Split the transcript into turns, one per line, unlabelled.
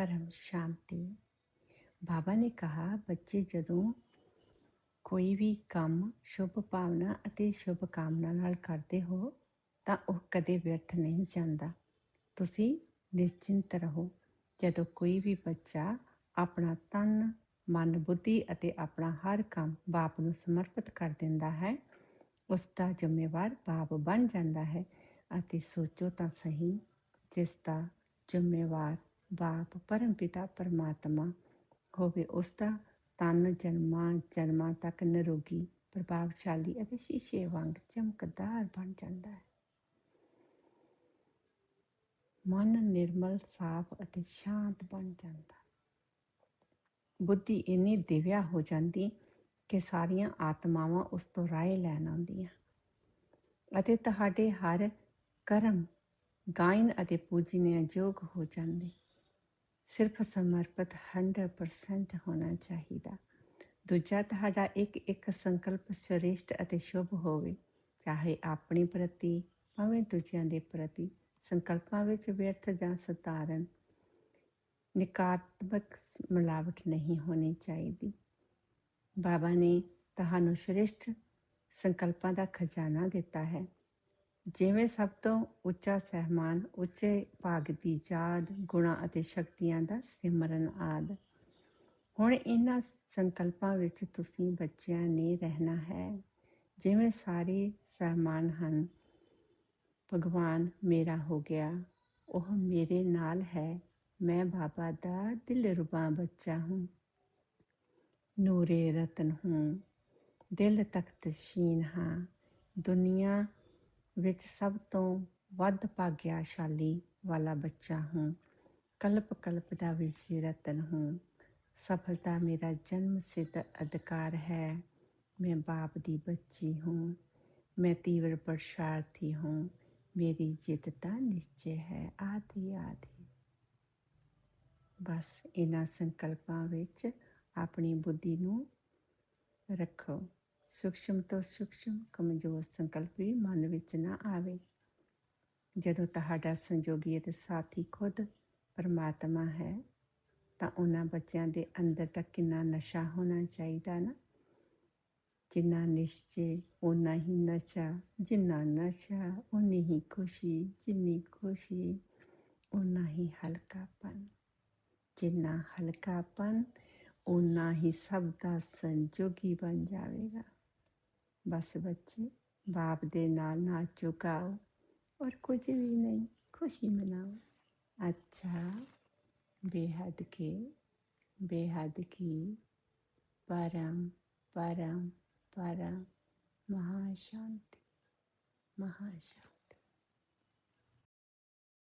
ਪਰਮ ਸ਼ਾਂਤੀ ਬਾਬਾ ਨੇ ਕਿਹਾ ਬੱਚੇ ਜਦੋਂ ਕੋਈ ਵੀ ਕੰਮ ਸ਼ੁਭ ਭਾਵਨਾ ਅਤੇ ਸ਼ੁਭ ਕਾਮਨਾ ਨਾਲ ਕਰਦੇ ਹੋ ਤਾਂ ਉਹ ਕਦੇ ਵਿਅਰਥ ਨਹੀਂ ਜਾਂਦਾ ਤੁਸੀਂ ਨਿਸ਼ਚਿੰਤ ਰਹੋ ਜਦੋਂ ਕੋਈ ਵੀ ਬੱਚਾ ਆਪਣਾ ਤਨ ਮਨ ਬੁੱਧੀ ਅਤੇ ਆਪਣਾ ਹਰ ਕੰਮ ਬਾਪ ਨੂੰ ਸਮਰਪਿਤ ਕਰ ਦਿੰਦਾ ਹੈ ਉਸ ਦਾ ਜ਼ਿੰਮੇਵਾਰ ਬਾਪ ਬਣ ਜਾਂਦਾ ਹੈ ਅਤੇ ਸੋਚੋ ਤਾਂ ਸਹੀ ਜਿਸ ਦਾ ਜ਼ਿੰਮੇਵਾਰ ਬਾਪ ਪਰਮ ਪਿਤਾ ਪਰਮਾਤਮਾ ਹੋਵੇ ਉਸ ਦਾ, ਤਨ ਜਨਮਾਂ ਜਨਮਾਂ ਤੱਕ ਨਿਰੋਗੀ, ਪ੍ਰਭਾਵਸ਼ਾਲੀ ਅਤੇ ਸ਼ੀਸ਼ੇ ਵਾਂਗ ਚਮਕਦਾਰ ਬਣ ਜਾਂਦਾ ਹੈ। ਮਨ ਨਿਰਮਲ, ਸਾਫ਼ ਅਤੇ ਸ਼ਾਂਤ ਬਣ ਜਾਂਦਾ। ਬੁੱਧੀ ਇੰਨੀ ਦਿਵਿਆ ਹੋ ਜਾਂਦੀ ਕਿ ਸਾਰੀਆਂ ਆਤਮਾਵਾਂ ਉਸ ਤੋਂ ਰਾਏ ਲੈਣ ਆਉਂਦੀਆਂ। ਅਤੇ ਤੁਹਾਡੇ ਹਰ ਕਰਮ, ਗਾਇਨ ਅਤੇ ਪੂਜਨੀय ਯੋਗ ਹੋ ਜਾਂਦੇ। ਸਿਰਫ ਸਮਰਪਿਤ 100% ਹੋਣਾ ਚਾਹੀਦਾ। ਦੂਜਾ, ਤੁਹਾਡਾ ਇੱਕ ਇੱਕ ਸੰਕਲਪ ਸ਼੍ਰੇਸ਼ਟ ਅਤੇ ਸ਼ੁਭ ਹੋਵੇ, ਚਾਹੇ ਆਪਣੀ ਪ੍ਰਤੀ ਭਾਵੇਂ ਦੂਜਿਆਂ ਦੇ ਪ੍ਰਤੀ ਸੰਕਲਪਾਂ ਵਿੱਚ ਵਿਅਰਥ ਜਾਂ ਸਤਾਰਨ ਨਿਕਾਤਮਕ ਮਿਲਾਵਟ ਨਹੀਂ ਹੋਣੀ ਚਾਹੀਦੀ। ਬਾਬਾ ਨੇ ਤੁਹਾਨੂੰ ਸ਼੍ਰੇਸ਼ਟ ਸੰਕਲਪਾਂ ਦਾ ਖਜ਼ਾਨਾ ਦਿੱਤਾ ਹੈ। ਜਿਵੇਂ ਸਭ ਤੋਂ ਉੱਚਾ ਸਹਿਮਾਨ, ਉੱਚੇ ਭਾਗ ਦੀ ਯਾਦ ਗੁਣਾ ਅਤੇ ਸ਼ਕਤੀਆਂ ਦਾ ਸਿਮਰਨ ਆਦ। ਹੁਣ ਇਹਨਾਂ ਸੰਕਲਪਾਂ ਵਿੱਚ ਤੁਸੀਂ ਬੱਚਿਆਂ ਨੇ ਰਹਿਣਾ ਹੈ। ਜਿਵੇਂ ਸਾਰੇ ਸਹਿਮਾਨ ਹਨ, ਭਗਵਾਨ ਮੇਰਾ ਹੋ ਗਿਆ, ਉਹ ਮੇਰੇ ਨਾਲ ਹੈ, ਮੈਂ ਬਾਬਾ ਦਾ ਦਿਲ ਰੁਬਾ ਬੱਚਾ ਹੂੰ। ਨੂਰੇ ਰਤਨ ਹੂੰ, ਦਿਲ ਤਖਤ ਸ਼ੀਨ ਹਾਂ, ਦੁਨੀਆ ਵਿੱਚ ਸਭ ਤੋਂ ਵੱਧ ਭਾਗਿਆਸ਼ਾਲੀ ਵਾਲਾ ਬੱਚਾ ਹਾਂ। ਕਲਪ ਕਲਪ ਦਾ ਵਿਰਸੀ ਰਤਨ ਹੂੰ। ਸਫਲਤਾ ਮੇਰਾ ਜਨਮ ਸਿੱਧ ਅਧਿਕਾਰ ਹੈ। ਮੈਂ ਬਾਪ ਦੀ ਬੱਚੀ ਹੂੰ। ਮੈਂ ਤੀਵਰ ਪ੍ਰਸ਼ਾਰਥੀ ਹੂੰ। ਮੇਰੀ ਜਿੱਤ ਦਾ ਨਿਸ਼ਚੈ ਹੈ। ਆਦਿ ਆਦਿ। ਬਸ ਇਹਨਾਂ ਸੰਕਲਪਾਂ ਵਿੱਚ ਆਪਣੀ ਬੁੱਧੀ ਨੂੰ ਰੱਖੋ। ਸੂਖਸ਼ਮ ਤੋਂ ਸੂਖਸ਼ਮ ਕਮਜ਼ੋਰ ਸੰਕਲਪ ਵੀ ਮਨ ਵਿੱਚ ਨਾ ਆਵੇ। ਜਦੋਂ ਤੁਹਾਡਾ ਸੰਜੋਗੀ ਅਤੇ ਸਾਥੀ ਖੁਦ ਪਰਮਾਤਮਾ ਹੈ, ਤਾਂ ਉਹਨਾਂ ਬੱਚਿਆਂ ਦੇ ਅੰਦਰ ਤੱਕ ਕਿੰਨਾ ਨਸ਼ਾ ਹੋਣਾ ਚਾਹੀਦਾ ਨਾ? ਜਿੰਨਾ ਨਿਸ਼ਚੇ ਉਨਾ ਹੀ ਨਸ਼ਾ, ਜਿੰਨਾ ਨਸ਼ਾ ਉਨੀ ਹੀ ਖੁਸ਼ੀ, ਜਿੰਨੀ ਖੁਸ਼ੀ ਉਨਾ ਹੀ ਹਲਕਾਪਨ। ਜਿੰਨਾ ਹਲਕਾਪਨ ਉਨਾ ਹੀ ਸਭ ਦਾ ਸੰਜੋਗੀ ਬਣ ਜਾਵੇਗਾ। ਬਸ ਬੱਚੇ ਬਾਪ ਦੇ ਨਾਲ ਨਾਚੋ ਗਾਓ और कुछ भी नहीं खुशी मनाओ अच्छा बेहद के बेहद की परम परम परम महाशांति महाशांति